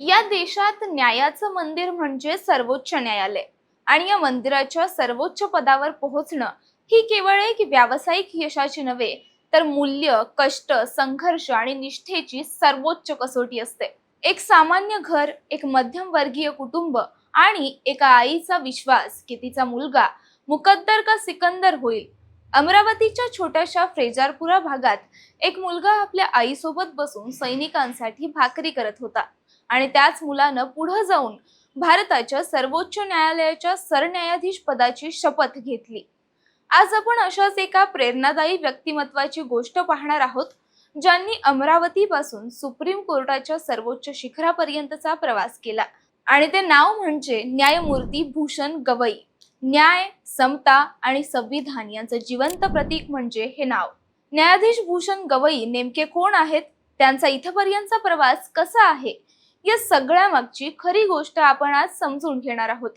या देशात न्यायाचं मंदिर म्हणजे सर्वोच्च न्यायालय. आणि या मंदिराच्या सर्वोच्च पदावर पोहोचणं ही केवळ एक व्यावसायिक यशाची नव्हे तर मूल्य कष्ट संघर्ष आणि निष्ठेची सर्वोच्च कसोटी असते. एक सामान्य घर एक मध्यमवर्गीय कुटुंब आणि एका आईचा विश्वास की तिचा मुलगा मुकद्दर का सिकंदर होईल? अमरावतीच्या छोट्याशा फ्रेजारपुरा भागात एक मुलगा आपल्या आईसोबत बसून सैनिकांसाठी भाकरी करत होता. आणि त्याच मुलानं पुढं जाऊन भारताच्या सर्वोच्च न्यायालयाच्या सरन्यायाधीश पदाची शपथ घेतली. आज आपण अशाच एका प्रेरणादायी व्यक्तिमत्वाची गोष्ट पाहणार आहोत ज्यांनी अमरावतीपासून सुप्रीम कोर्टाच्या सर्वोच्च शिखरापर्यंतचा प्रवास केला. आणि ते नाव म्हणजे न्यायमूर्ती भूषण गवई. न्याय समता आणि संविधान यांचं जिवंत प्रतीक म्हणजे हे नाव. न्यायाधीश भूषण गवई नेमके कोण आहेत? त्यांचा इथपर्यंतचा प्रवास कसा आहे? या सगळ्या मागची खरी गोष्ट आपण आज समजून घेणार आहोत.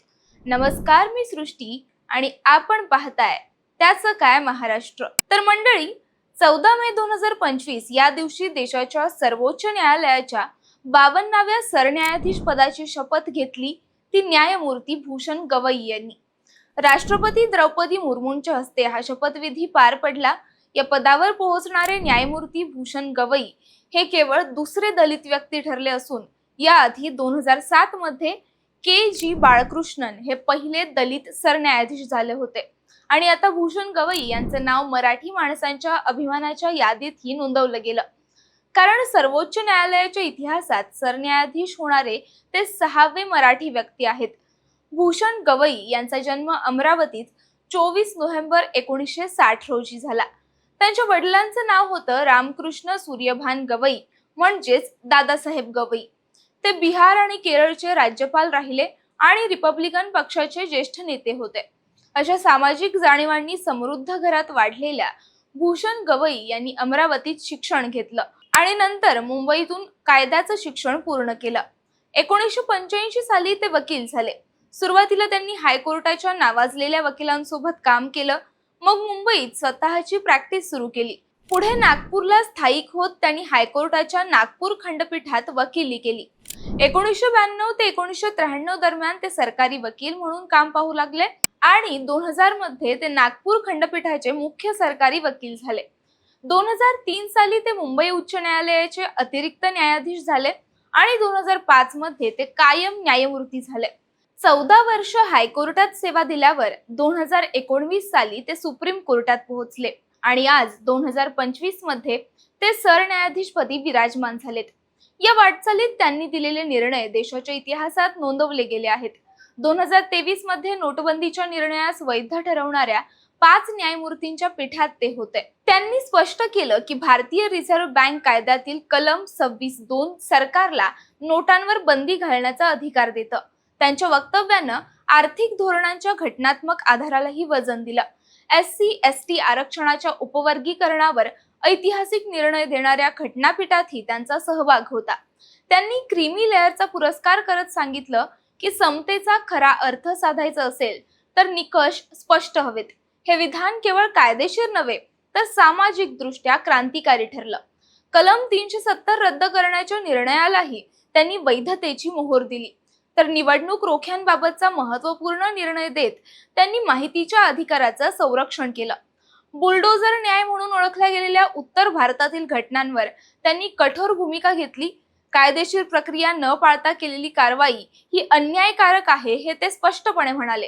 नमस्कार मी सृष्टी आणि आपण पाहताय त्याचं काय महाराष्ट्र. तर मंडळी चौदा मे दोन हजार पंचवीस या दिवशी देशाच्या सर्वोच्च न्यायालयाच्या बावन्नाव्या सरन्यायाधीश पदाची शपथ घेतली ती न्यायमूर्ती भूषण गवई यांनी. राष्ट्रपती द्रौपदी मुर्मूंच्या हस्ते हा शपथविधी पार पडला. या पदावर पोहोचणारे न्यायमूर्ती भूषण गवई हे केवळ दुसरे दलित व्यक्ती ठरले असून याआधी दोन हजार सात मध्ये के जी बाळकृष्णन हे पहिले दलित सरन्यायाधीश झाले होते. आणि आता भूषण गवई यांचं नाव मराठी माणसांच्या अभिमानाच्या यादीतही नोंदवलं गेलं. कारण सर्वोच्च न्यायालयाच्या इतिहासात सरन्यायाधीश होणारे ते सहावे मराठी व्यक्ती आहेत. भूषण गवई यांचा जन्म अमरावतीत चोवीस नोव्हेंबर एकोणीसशे साठ रोजी झाला. त्यांच्या वडिलांचं नाव होतं रामकृष्ण सूर्यभान गवई म्हणजेच दादासाहेब गवई. ते बिहार आणि केरळचे राज्यपाल राहिले आणि रिपब्लिकन पक्षाचे ज्येष्ठ नेते होते. अशा सामाजिक जाणीवांनी समृद्ध घरात वाढलेल्या भूषण गवई यांनी अमरावतीत शिक्षण घेतलं आणि नंतर मुंबईतून कायद्याचं शिक्षण पूर्ण केलं. एकोणीसशे पंच्याऐंशी साली ते वकील झाले. सुरुवातीला त्यांनी हायकोर्टाच्या नावाजलेल्या वकिलांसोबत काम केलं. मग मुंबईत स्वतःची प्रॅक्टिस सुरू केली. पुढे नागपूरला स्थायिक होत त्यांनी हायकोर्टाच्या नागपूर खंडपीठात वकिली केली. एकोणीसशे ब्याण्णव ते एकोणीसशे त्र्याण्णव दरम्यान ते सरकारी वकील म्हणून काम पाहू लागले आणि दोन हजारमध्ये ते नागपूर खंडपीठाचे मुख्य सरकारी वकील झाले. दोन हजार तीन साली ते मुंबई उच्च न्यायालयाचे अतिरिक्त न्यायाधीश झाले आणि दोन हजार पाच मध्ये ते कायम न्यायमूर्ती झाले. चौदा वर्ष हायकोर्टात सेवा दिल्यावर दोन हजार एकोणवीस साली ते सुप्रीम कोर्टात पोहोचले आणि आज दोन हजार पंचवीसमध्ये ते सरन्यायाधीशपदी विराजमान झालेत. या वाटचालीत त्यांनी दिलेले निर्णय देशाच्या इतिहासात नोंदवले गेले आहेत. दोन हजार तेवीसमध्ये नोटबंदीच्या निर्णयास वैध ठरवणाऱ्या पाच न्यायमूर्तींच्या पीठात ते होते. त्यांनी स्पष्ट केलं की भारतीय रिझर्व्ह बँक कायद्यातील कलम सव्वीस दोन सरकारला नोटांवर बंदी घालण्याचा अधिकार देतं. त्यांच्या वक्तव्यानं आर्थिक धोरणांच्या घटनात्मक आधारालाही वजन दिलं. एस सी एस टी आरक्षणाच्या उपवर्गीकरणावर ऐतिहासिक निर्णय देणाऱ्या घटनापीठातही त्यांचा सहभाग होता. त्यांनी क्रीमी लेअरचा पुरस्कार करत सांगितलं की समतेचा खरा अर्थ साधायचा असेल तर निकष स्पष्ट हवेत. हे विधान केवळ कायदेशीर नव्हे तर सामाजिक दृष्ट्या क्रांतिकारी ठरलं. कलम तीनशे सत्तर रद्द करण्याच्या निर्णयालाही त्यांनी वैधतेची मोहर दिली. तर निवडणूक रोख्यांबाबतचा महत्त्वपूर्ण निर्णय देत त्यांनी माहितीच्या अधिकाराचं संरक्षण केलं. बुलडोझर न्याय म्हणून ओळखल्या गेलेल्या उत्तर भारतातील घटनांवर त्यांनी कठोर भूमिका घेतली. कायदेशीर प्रक्रिया न पाळता केलेली कारवाई ही अन्यायकारक आहे हे ते स्पष्टपणे म्हणाले.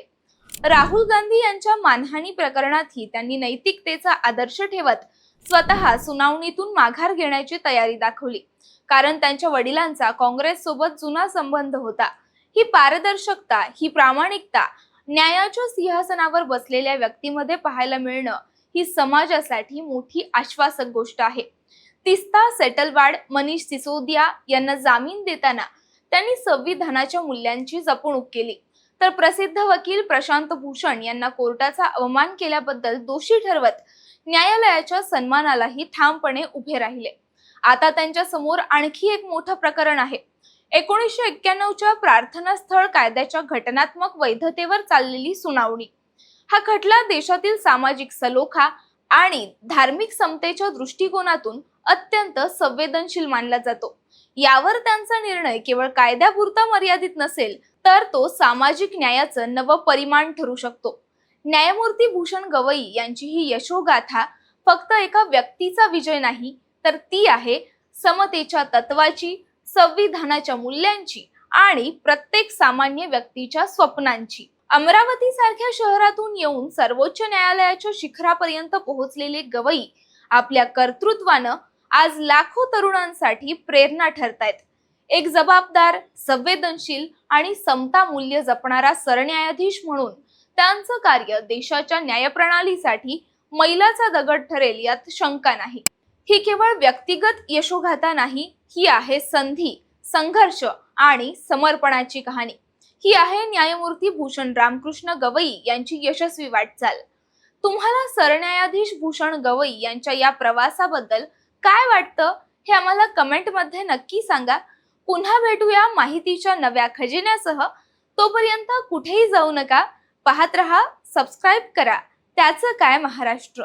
राहुल गांधी यांच्या मानहानी प्रकरणातही त्यांनी नैतिकतेचा आदर्श ठेवत स्वतः सुनावणीतून माघार घेण्याची तयारी दाखवली. कारण त्यांच्या वडिलांचा काँग्रेस सोबत जुना संबंध होता. ही पारदर्शकता ही प्रामाणिकता न्यायाच्या सिंहासनावर बसलेल्या व्यक्तीमध्ये पाहायला मिळणं ही समाजासाठी मोठी आश्वासक गोष्ट आहे. तिस्ता सेटलवाड मनीष सिसोदिया यांना जामीन देताना त्यांनी संविधानाच्या मूल्यांची जपणूक केली. तर प्रसिद्ध वकील प्रशांत भूषण यांना कोर्टाचा अवमान केल्याबद्दल दोषी ठरवत न्यायालयाच्या सन्मानालाही ठामपणे उभे राहिले. आता त्यांच्यासमोर आणखी एक मोठं प्रकरण आहे. एकोणीसशे एक्क्याण्णवच्या प्रार्थनास्थळ कायद्याच्या घटनात्मक वैधतेवर चाललेली सुनावणी. हा खटला देशातील सामाजिक सलोखा आणि धार्मिक समतेच्या दृष्टिकोनातून अत्यंत संवेदनशील मानला जातो. यावर त्यांचा निर्णय केवळ कायद्यापुरता मर्यादित नसेल तर तो सामाजिक न्यायाचं नवं परिमाण ठरू शकतो. न्यायमूर्ती भूषण गवई यांची ही यशोगाथा फक्त एका व्यक्तीचा विजय नाही तर ती आहे समतेच्या तत्वाची संविधानाच्या मूल्यांची आणि प्रत्येक सामान्य व्यक्तीच्या स्वप्नांची. अमरावती सारख्या शहरातून येऊन सर्वोच्च न्यायालयाच्या शिखरापर्यंत पोहोचलेले गवई आपल्या कर्तृत्वानं आज लाखो तरुणांसाठी प्रेरणा ठरतायत. एक जबाबदार संवेदनशील आणि समता मूल्य जपणारा सरन्यायाधीश म्हणून त्यांचं कार्य देशाच्या न्यायप्रणालीसाठी मैलाचा दगड ठरेल यात शंका नाही. ही केवळ व्यक्तिगत यशोगाथा नाही ही आहे संधी संघर्ष आणि समर्पणाची कहाणी. ही आहे न्यायमूर्ती भूषण रामकृष्ण गवई यांची यशस्वी वाटचाल. तुम्हाला सरन्यायाधीश भूषण गवई यांच्या या प्रवासाबद्दल काय वाटतं हे आम्हाला कमेंटमध्ये नक्की सांगा. पुन्हा भेटूया माहितीच्या नव्या खजिन्यासह. तोपर्यंत कुठेही जाऊ नका. पाहत रहा सबस्क्राईब करा. त्याचं काय महाराष्ट्र?